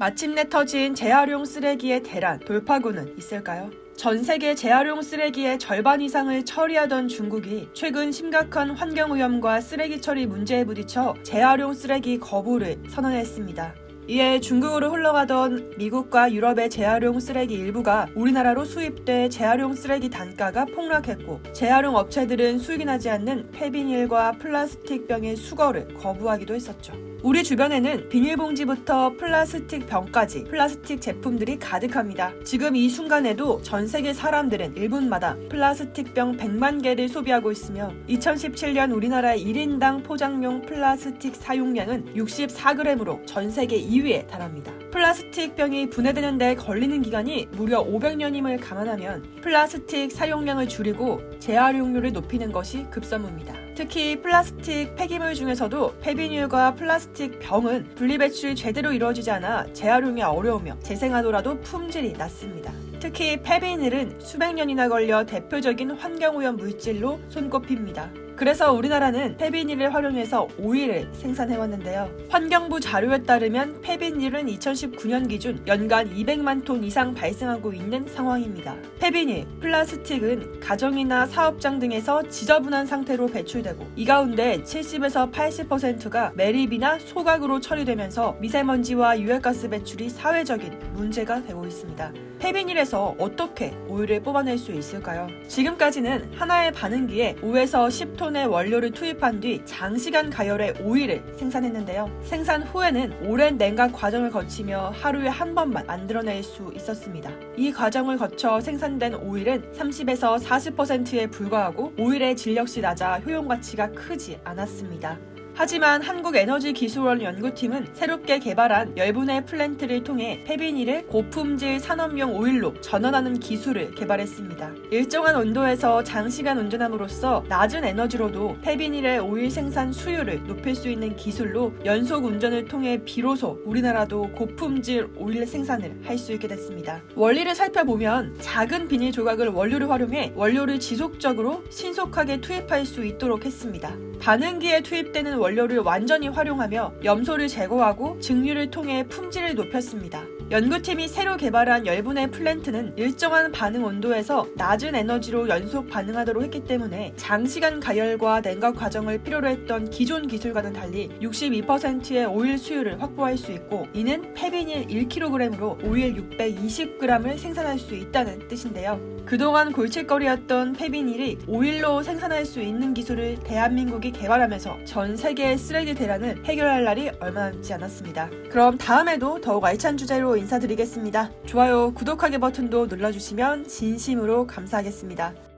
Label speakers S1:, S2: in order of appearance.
S1: 마침내 터진 재활용 쓰레기의 대란 돌파구는 있을까요? 전 세계 재활용 쓰레기의 절반 이상을 처리하던 중국이 최근 심각한 환경오염과 쓰레기 처리 문제에 부딪혀 재활용 쓰레기 거부를 선언했습니다. 이에 중국으로 흘러가던 미국과 유럽의 재활용 쓰레기 일부가 우리나라로 수입돼 재활용 쓰레기 단가가 폭락했고 재활용 업체들은 수익이 나지 않는 폐비닐과 플라스틱 병의 수거를 거부하기도 했었죠. 우리 주변에는 비닐봉지부터 플라스틱 병까지 플라스틱 제품들이 가득합니다. 지금 이 순간에도 전 세계 사람들은 1분마다 플라스틱 병 100만 개를 소비하고 있으며 2017년 우리나라의 1인당 포장용 플라스틱 사용량은 64g으로 전 세계 2위에 달합니다. 플라스틱 병이 분해되는 데 걸리는 기간이 무려 500년임을 감안하면 플라스틱 사용량을 줄이고 재활용률을 높이는 것이 급선무입니다. 특히 플라스틱 폐기물 중에서도 폐비닐과 플라스틱 병은 분리배출이 제대로 이루어지지 않아 재활용이 어려우며 재생하더라도 품질이 낮습니다. 특히 폐비닐은 수백 년이나 걸려 대표적인 환경오염 물질로 손꼽힙니다. 그래서 우리나라는 폐비닐을 활용해서 오일을 생산해왔는데요. 환경부 자료에 따르면 폐비닐은 2019년 기준 연간 200만 톤 이상 발생하고 있는 상황입니다. 폐비닐, 플라스틱은 가정이나 사업장 등에서 지저분한 상태로 배출되고 이 가운데 70에서 80%가 매립이나 소각으로 처리되면서 미세먼지와 유해가스 배출이 사회적인 문제가 되고 있습니다. 폐비닐에서 어떻게 오일을 뽑아낼 수 있을까요? 지금까지는 하나의 반응기에 5에서 10톤 의 원료를 투입한 뒤 장시간 가열의 오일을 생산했는데요. 생산 후에는 오랜 냉각 과정을 거치며 하루에 한 번만 만들어낼 수 있었습니다. 이 과정을 거쳐 생산된 오일은 30에서 40%에 불과하고 오일의 질 역시 낮아 효용 가치가 크지 않았습니다. 하지만 한국에너지기술원 연구팀은 새롭게 개발한 열분의 플랜트를 통해 폐비닐을 고품질 산업용 오일로 전환하는 기술을 개발했습니다. 일정한 온도에서 장시간 운전함으로써 낮은 에너지로도 폐비닐의 오일 생산 수율을 높일 수 있는 기술로 연속 운전을 통해 비로소 우리나라도 고품질 오일 생산을 할 수 있게 됐습니다. 원리를 살펴보면 작은 비닐 조각을 원료로 활용해 원료를 지속적으로 신속하게 투입할 수 있도록 했습니다. 반응기에 투입되는 원료 를 완전히 활용하며 염소를 제거하고 증류를 통해 품질을 높였습니다. 연구팀이 새로 개발한 열분의 플랜트는 일정한 반응 온도에서 낮은 에너지로 연속 반응하도록 했기 때문에 장시간 가열과 냉각 과정을 필요로 했던 기존 기술과는 달리 62%의 오일 수율을 확보할 수 있고 이는 폐비닐 1kg으로 오일 620g을 생산할 수 있다는 뜻인데요. 그동안 골칫거리였던 폐비닐이 오일로 생산할 수 있는 기술을 대한민국이 개발하면서 전 세계의 쓰레기 대란을 해결할 날이 얼마 남지 않았습니다. 그럼 다음에도 더욱 알찬 주제로 인사드리겠습니다. 좋아요, 구독하기 버튼도 눌러주시면 진심으로 감사하겠습니다.